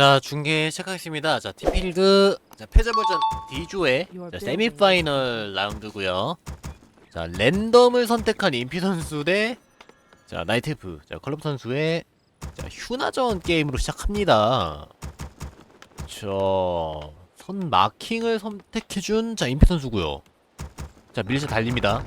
자 중계 시작하겠습니다. 자 팀필드 자 패자벌전 D조의 자, 세미파이널 라운드고요. 자 랜덤을 선택한 인피 선수 대자 나이테프 자 컬럼 선수의 자 휴나전 게임으로 시작합니다. 저선 마킹을 선택해준 자 인피 선수고요. 자 밀리자 달립니다.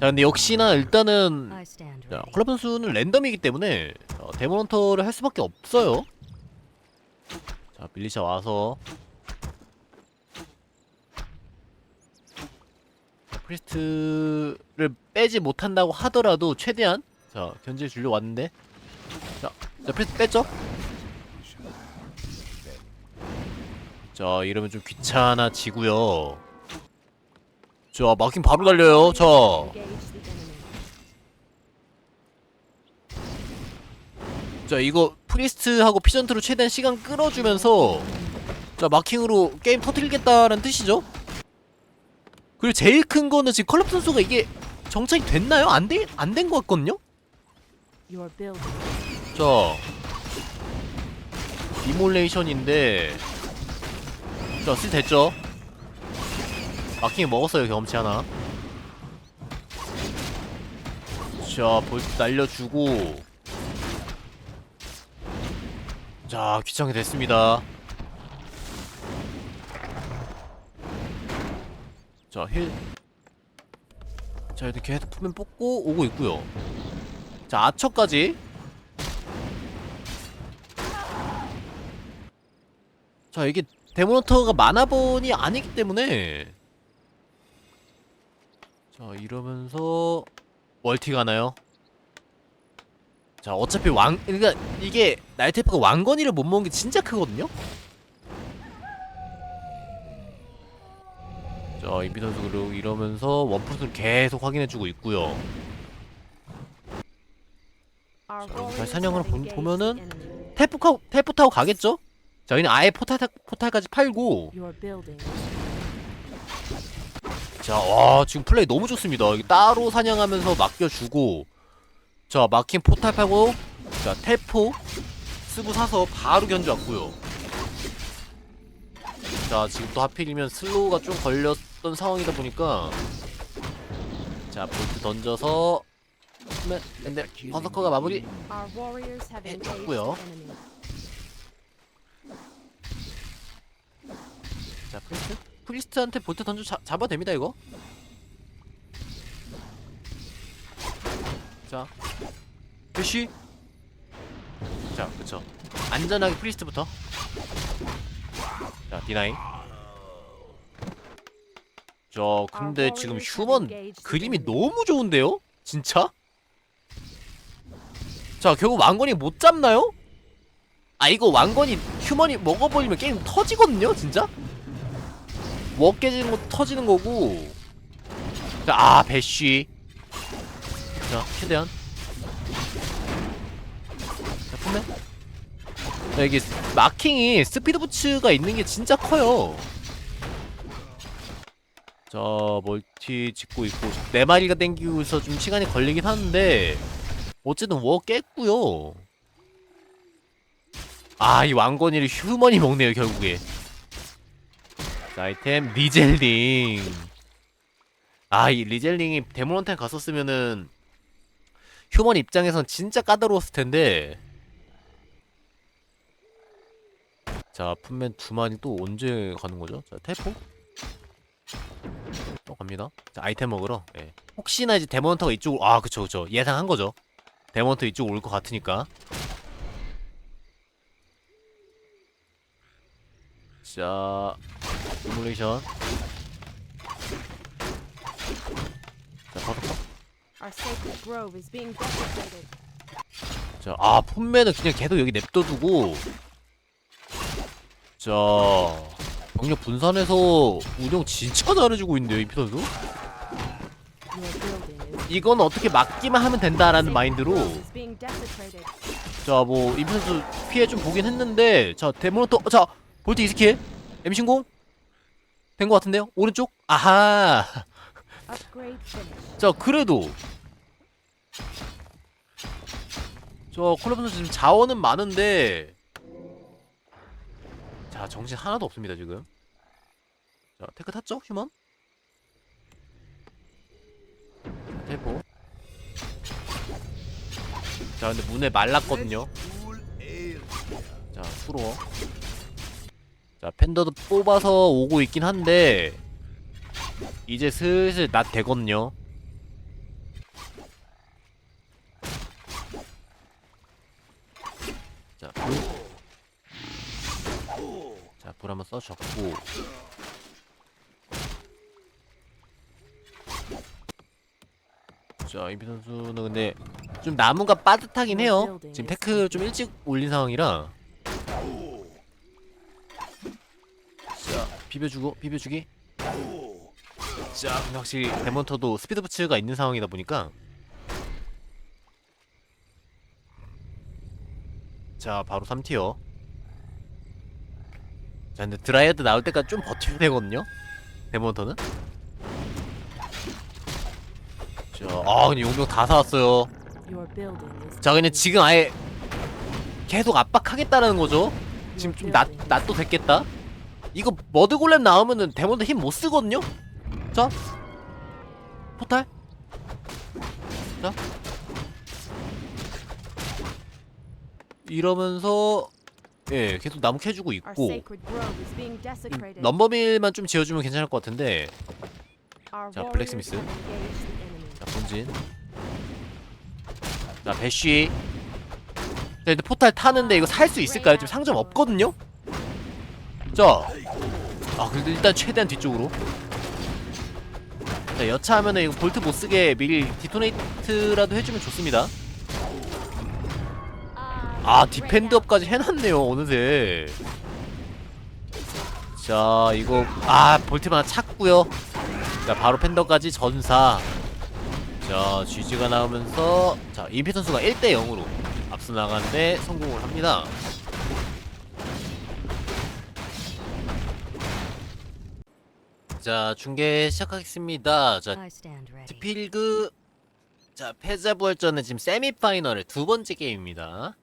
자 근데 역시나 일단은 자, 컬럼 선수는 랜덤이기 때문에 어, 데모넌터를 할 수밖에 없어요. 자, 밀리샤 와서 자, 프리스트를 빼지 못한다고 하더라도 최대한 자, 견제 주려 왔는데 자, 자 프리스트 뺐죠? 자, 이러면 좀 귀찮아지고요. 자, 마킹 바로 달려요. 자, 자 이거 프리스트하고 피전트로 최대한 시간 끌어주면서 자 마킹으로 게임 터뜨리겠다라는 뜻이죠 그리고 제일 큰 거는 지금 컬럽 선수가 이게 정착이 됐나요? 안 돼, 안된 것 같거든요? 자 디몰레이션인데 자슬 됐죠 마킹이 먹었어요 경험치 하나 자 볼트 날려주고 자 귀찮게 됐습니다. 자힐 자 이렇게 헤드폰맨 뽑고 오고 있고요. 자 아처까지. 자 이게 데모노터가 마나본이 아니기 때문에. 자 이러면서 멀티 가 나요? 자 어차피 왕 그러니까 이게 나이테프가 왕건이를 못 먹은 게 진짜 크거든요. 자 인비 선수 그리고 이러면서 원푸스를 계속 확인해주고 있고요. 잘 사냥을 보, 보면은 테프 카 테프 타고 가겠죠? 저희는 아예 포탈 타- 포탈까지 팔고 자 와 지금 플레이 너무 좋습니다. 여기 따로 사냥하면서 맡겨주고 자 마킹 포탈 파고 자 테포 쓰고 사서 바로 견제 왔고요. 자 지금 또 하필이면 슬로우가 좀 걸렸던 상황이다 보니까 자 볼트 던져서 네, 근데 버서커가 마무리 했고요. 자 프리스트 프리스트한테 볼트 던져 자, 잡아도 됩니다 이거 자 대시 자 그쵸 안전하게 프리스트부터 자 디나이 저 근데 지금 휴먼 그림이 너무 좋은데요? 진짜? 자 결국 왕건이 못 잡나요? 아 이거 왕건이 휴먼이 먹어버리면 게임 터지거든요 진짜? 워 깨지는 거 터지는 거고 자, 아 배쉬 자 최대한. 자 포맨 자 이게 스- 마킹이 스피드 부츠가 있는 게 진짜 커요. 자 멀티 짓고 있고 네 마리가 땡기고 있어 좀 시간이 걸리긴 하는데 어쨌든 워 깼고요. 아 이 왕건이를 휴먼이 먹네요 결국에. 자, 아이템 리젤링. 아 이 리젤링이 데모런템 갔었으면은 휴먼 입장에선 진짜 까다로웠을 텐데. 자 품맨 두 마리 또 언제 가는 거죠? 자 테포 또 갑니다. 자 아이템 먹으러. 예. 혹시나 이제 데모런터가 이쪽으로 아 그쵸 그쵸. 예상한 거죠. 데모런터 이쪽으로 올 것 같으니까. 자 시뮬레이션 자 버섯커 자, 아, 폰맨은 그냥 계속 여기 냅둬두고, 자, 병력 분산해서 운영 진짜 잘해주고 있는데요, 이 피선수? 이건 어떻게 막기만 하면 된다라는 마인드로, 자, 뭐, 이 피선수 피해 좀 보긴 했는데, 자, 데모노터, 자, 볼트 이스킬, 엠신공? 된 것 같은데요? 오른쪽? 아하! 자, 그래도, 저 콜라보 선수 지금 자원은 많은데 자 정신 하나도 없습니다 지금. 자 테크 탔죠 휴먼? 자, 텔포 자 근데 문에 말랐거든요. 자 수로워 자 팬더도 뽑아서 오고 있긴 한데 이제 슬슬 낮 되거든요 자 불. 자, 불 한번 써줬고. 자, 임피 선수는 근데 좀 나무가 빠듯하긴 해요. 지금 테크 좀 일찍 올린 상황이라. 자, 비벼주고, 비벼주기. 자, 근데 확실히 데몬터도 스피드 부츠가 있는 상황이다 보니까. 자, 바로 3티어. 자 근데 드라이어드 나올 때까지 좀 버텨야 되거든요? 데몬터는? 자 아 근데 용병 다 사왔어요. 자 그냥 지금 아예 계속 압박하겠다라는 거죠? 지금 좀 낮, 낮도 됐겠다? 이거 머드골렘 나오면은 데몬터 힘 못 쓰거든요 자 포탈? 자 이러면서 예 계속 나무 캐주고 있고. desecrated. 넘버밀만 좀 지어주면 괜찮을 것 같은데. 자, 블랙스미스. 자 본진. 자 배쉬. 자 근데 포탈 타는데 이거 살 수 있을까요? 지금 상점 없거든요? 자 아 그래도 일단 최대한 뒤쪽으로 자 여차하면은 이거 볼트 못 쓰게 미리 디토네이트라도 해주면 좋습니다. 아 디펜드업까지 해놨네요 어느새. 자 이거 아 볼트만 찾고요. 자 바로 팬더까지 전사. 자 GG가 나오면서 자 임피 선수가 1대 0으로 앞서 나가는데 성공을 합니다 자 중계 시작하겠습니다 자 I stand ready. 스필그 자 패자부활전은 지금 세미파이널의 두 번째 게임입니다.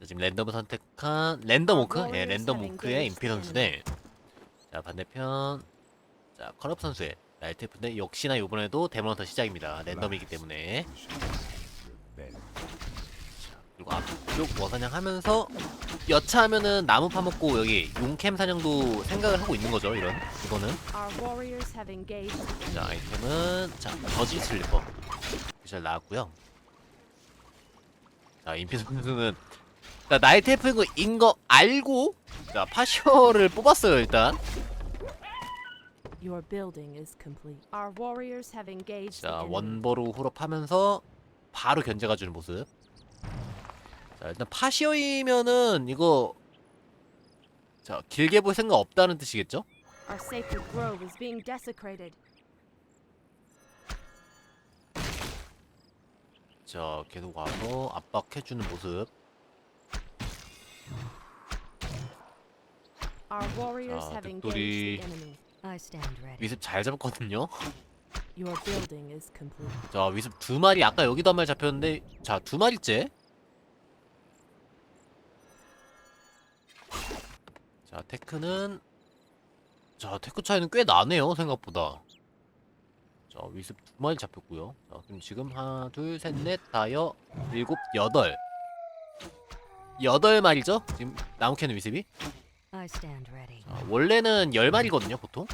자 지금 랜덤 선택한 랜덤 오크 예 랜덤 오크의 임피 선수네. 자 반대편 자 커럽 선수의 라이트프인데 역시나 이번에도 데모넌터 시작입니다. 랜덤이기 때문에 자, 그리고 앞쪽 워사냥 하면서 여차하면은 나무 파먹고 여기 용캠 사냥도 생각을 하고 있는 거죠. 이런 이거는 자. 아이템은 자 저지 슬리퍼 잘 나왔고요 자 임피 선수는 자 나이트 F인 거 알고 자 파쇼를 뽑았어요 일단 Your building is complete. Our warriors have engaged 자. 원버로 홀업하면서 바로 견제가주는 모습 자 일단 파시어이면은 이거 자 길게 볼 생각 없다는 뜻이겠죠? Our sacred grove is being desecrated. 자 계속 와서 압박해주는 모습 Our warriors 자, have engaged the enemy. I stand ready. 위습 잘 잡았거든요 Your building is complete. 자 위습 두 마리 아까 여기도 한 마리 잡혔는데 자 두 마리째 자 테크는 자 테크 차이는 꽤 나네요 생각보다. 자 위습 두 마리 잡혔고요. 자 그럼 지금 하나 둘셋넷 다여 일곱 여덟. 여덟 마리죠? 지금 나무 캐는 위습이. 자, 원래는 열 마리거든요 보통.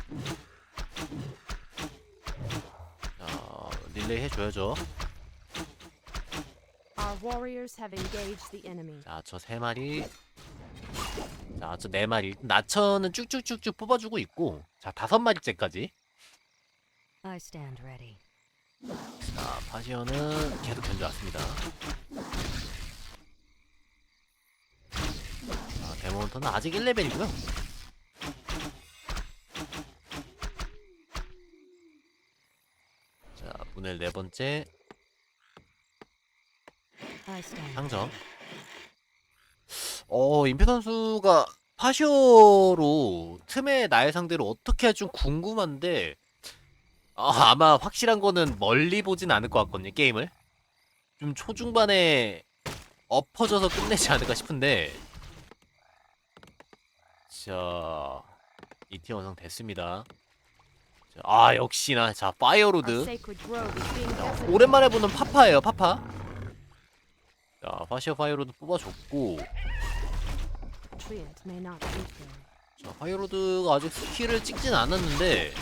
자 릴레이 해줘야죠. Our warriors have engaged the enemy. 자, 저 세 마리. 자, 저네 마리. 나처는 쭉쭉쭉쭉 뽑아주고 있고. 자, 다섯 마리째까지. I stand ready. 자, 파시언은 계속 견뎌왔습니다. 자, 데몬터는 아직 1레벨이고요. 자, 문을 네 번째 I stand. 상점. 어, 임페 선수가 파쇼로 틈에 나의 상대로 어떻게 할지 좀 궁금한데 아, 아마 확실한 거는 멀리 보진 않을 것 같거든요, 게임을. 좀 초중반에 엎어져서 끝내지 않을까 싶은데 자, 이티 완성 됐습니다. 자, 아 역시나 자 파이어로드. Desecrated. 오랜만에 보는 파파예요, 파파. 자, 파시어 파이어로드 뽑아줬고, 자, 파이어로드가 아직 스킬을 찍진 않았는데,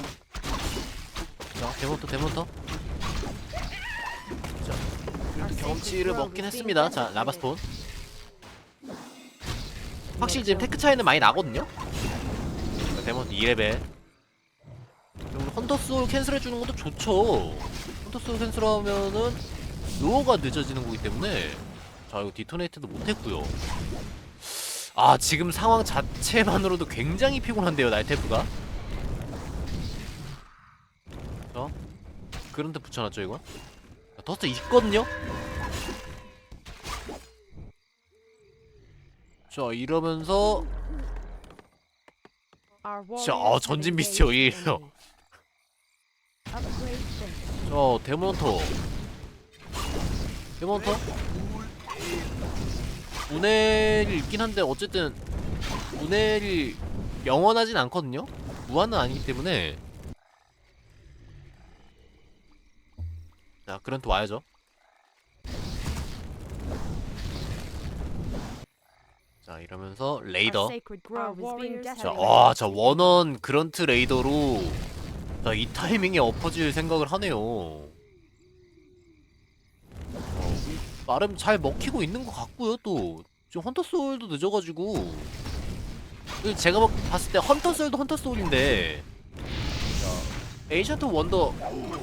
자, 데몬터, 데몬터. 자, 그래도 경험치를 먹긴 했습니다. 자, 라바스톤. 확실히 지금 테크 차이는 많이 나거든요. 자, 데몬터 2레벨. 그리고 헌터소울 캔슬해주는 것도 좋죠. 헌터소울 캔슬하면은 로어가 늦어지는 거기 때문에 자 이거 디토네이트도 못했고요. 아 지금 상황 자체만으로도 굉장히 피곤한데요 나이테프가. 자 그런데 붙여놨죠 이거. 자, 더스트 있거든요. 자 이러면서 자, 어, 전진 engaged 미스터 the 이에요. enemy. Upgrade finished. 저 데몬터 데몬터 문헬이 있긴 한데 어쨌든 문헬이 영원하진 않거든요 무한은 아니기 때문에 자 그런트 와야죠 자 이러면서 레이더 sacred grove is being 자, desecrated. 와, 자 원원 그런트 레이더로 자, 이 타이밍에 엎어질 생각을 하네요. 나름 잘 먹히고 있는 것 같고요. 또 지금 헌터 소울도 늦어가지고 제가 막 봤을 때 헌터 소울도 헌터 소울인데 자, 에이션트 원더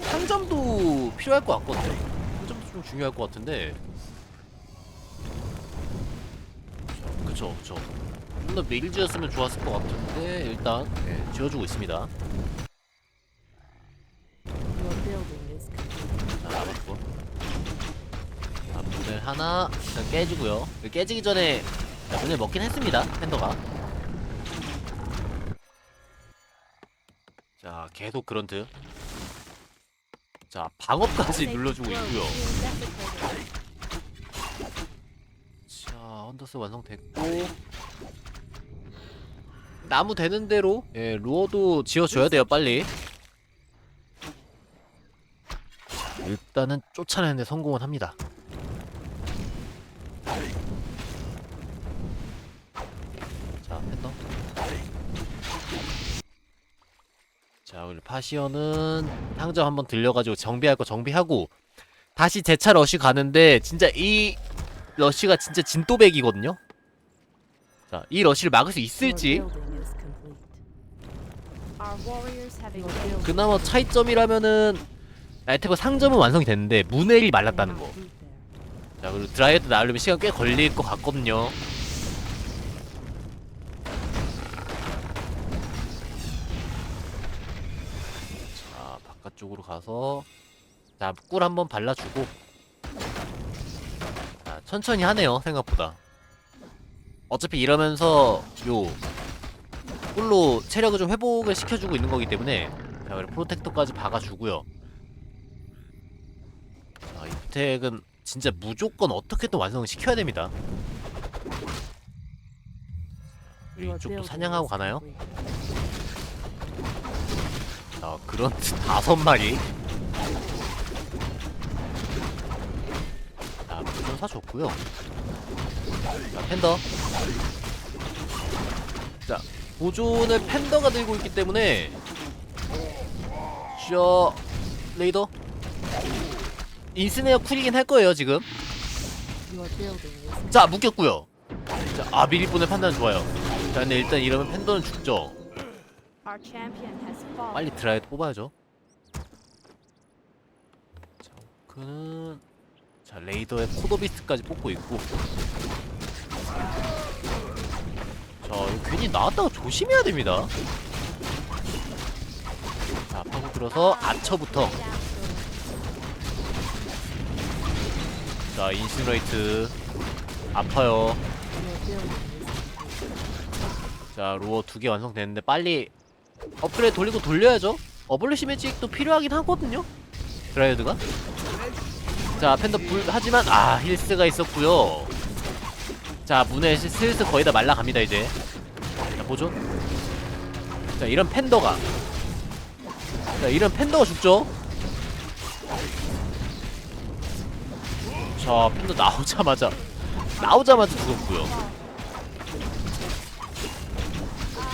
상점도 필요할 것 같거든요. 상점도 좀 중요할 것 같은데. 자, 그쵸, 그쵸. 좀더 미리 지었으면 좋았을 것 같은데 일단 예, 지어주고 있습니다. Your building is complete. 자, 나갔고. 자, 문을 하나 일단 깨지고요. 깨지기 전에 자, 문을 먹긴 했습니다. 팬더가. 자, 계속 그런트. 자, Sacred 눌러주고 있고요. 자, 헌더스 완성됐고. 나무 되는 대로 예, 루어도 지어줘야 돼요, 빨리. 자, 일단은 쫓아내는데 성공은 합니다. 자, 팬더. 자, 우리 파시어는 상점 한번 들려가지고 정비할 거 정비하고 다시 재차 러쉬 가는데 진짜 이 러쉬가 진짜 진또백이거든요. 자, 이 러쉬를 막을 수 있을지 그나마 차이점이라면은 라이테가 상점은 완성이 됐는데 문헬이 말랐다는 거. 자, 그리고 드라이어드 나오려면 시간 꽤 걸릴 것 같거든요. 자, 바깥쪽으로 가서 자, 꿀 한번 발라주고 자, 천천히 하네요, 생각보다. 어차피 이러면서 요 꿀로 체력을 좀 회복을 시켜주고 있는 거기 때문에 자, 그리고 프로텍터까지 박아주고요. 자, 이 부택은 진짜 무조건 어떻게든 완성을 시켜야 됩니다. Your 이쪽도 사냥하고 가나요? 자, 그런 다섯 마리. 자, 부전사 좋고요. 자, 팬더. 자, 보존을 팬더가 들고 있기 때문에 저 레이더 인스네어 쿨이긴 할 거예요 지금. 자 묶였고요. 자, 아 보내 판단 좋아요. 자, 근데 일단 이러면 팬더는 죽죠. 빨리 드라이드 뽑아야죠. 자, 그는 자 레이더의 코도비스트까지 뽑고 있고. 자, 괜히 나왔다가 조심해야 됩니다. 자, 파고 들어서 아처부터. 자, 인시너레이트 아파요. 자, 로어 두 개 완성됐는데 빨리 업그레이드 돌리고 돌려야죠. 어블리시 매직도 필요하긴 하거든요. 드라이어드가. 자, 팬더 불 하지만 아 힐스가 있었고요. 자, 문에 슬슬 거의 다 말라갑니다 이제. 자, 자 보죠 자 이런 팬더가 자 이런 팬더가 죽죠 자 팬더 나오자마자 나오자마자 죽었고요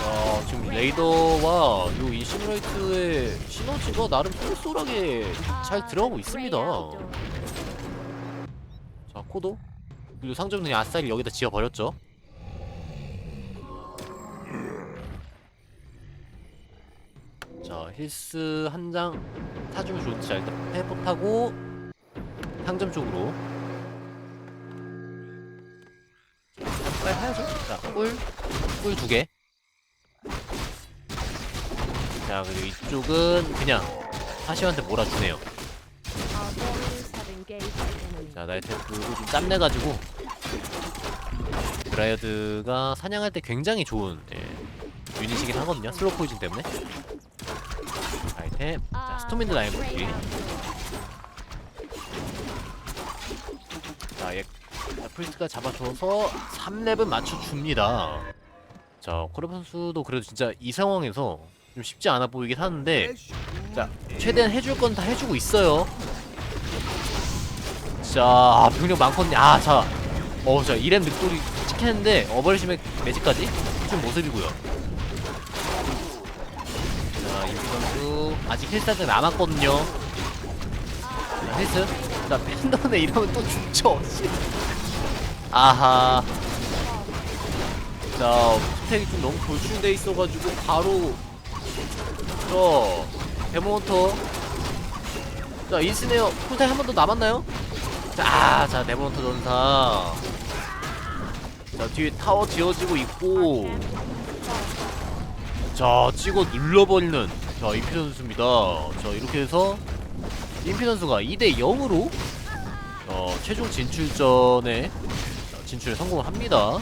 자 지금 레이더와 요 인시뮤레이트의 시너지가 나름 쏠쏠하게 잘 들어가고 있습니다. 자 코도? 그리고 상점능이 아싸리를 여기다 지어버렸죠? 자 힐스 한 장 사주면 좋지. 자 일단 페포 타고 상점 쪽으로. 빨리 해야죠? 자 꿀 꿀 두 개 자 그리고 이쪽은 그냥 사시한테 몰아주네요. 자 나이테프도 좀 짬내가지고. 드라이어드가 사냥할 때 굉장히 좋은 예, 유닛이긴 하거든요. 슬로우 포이즌 때문에. 아이템 자 스톰인드 라인 복귀 자얘 프리스가 잡아줘서 3렙은 맞춰줍니다. 자 코레 선수도 그래도 진짜 이 상황에서 좀 쉽지 않아 보이긴 하는데 자 최대한 해줄 건 다 해주고 있어요 자, 아, 병력 많거든요. 아, 자. 어, 자, 이렘 늑돌이 찍혔는데, 어버리심의 매직까지 좀 모습이고요. 자, 임피 선수, 아직 힐스타트 남았거든요. 자, 힐스. 자, 팬던에 이러면 또 죽죠. 씨. 아하. 자, 스택이 좀 너무 돌출돼 있어가지고, 바로, 저, 데모헌터. 자, 인스네어, 쿨타임 한 번 더 남았나요? 자, 자, 네모노트 전사. 자, 뒤에 타워 지어지고 있고. 자, 찍어 눌러버리는. 자, 임피 선수입니다. 자, 이렇게 해서 임피 선수가 2대 0으로 어, 최종 진출전에 진출에 성공을 합니다.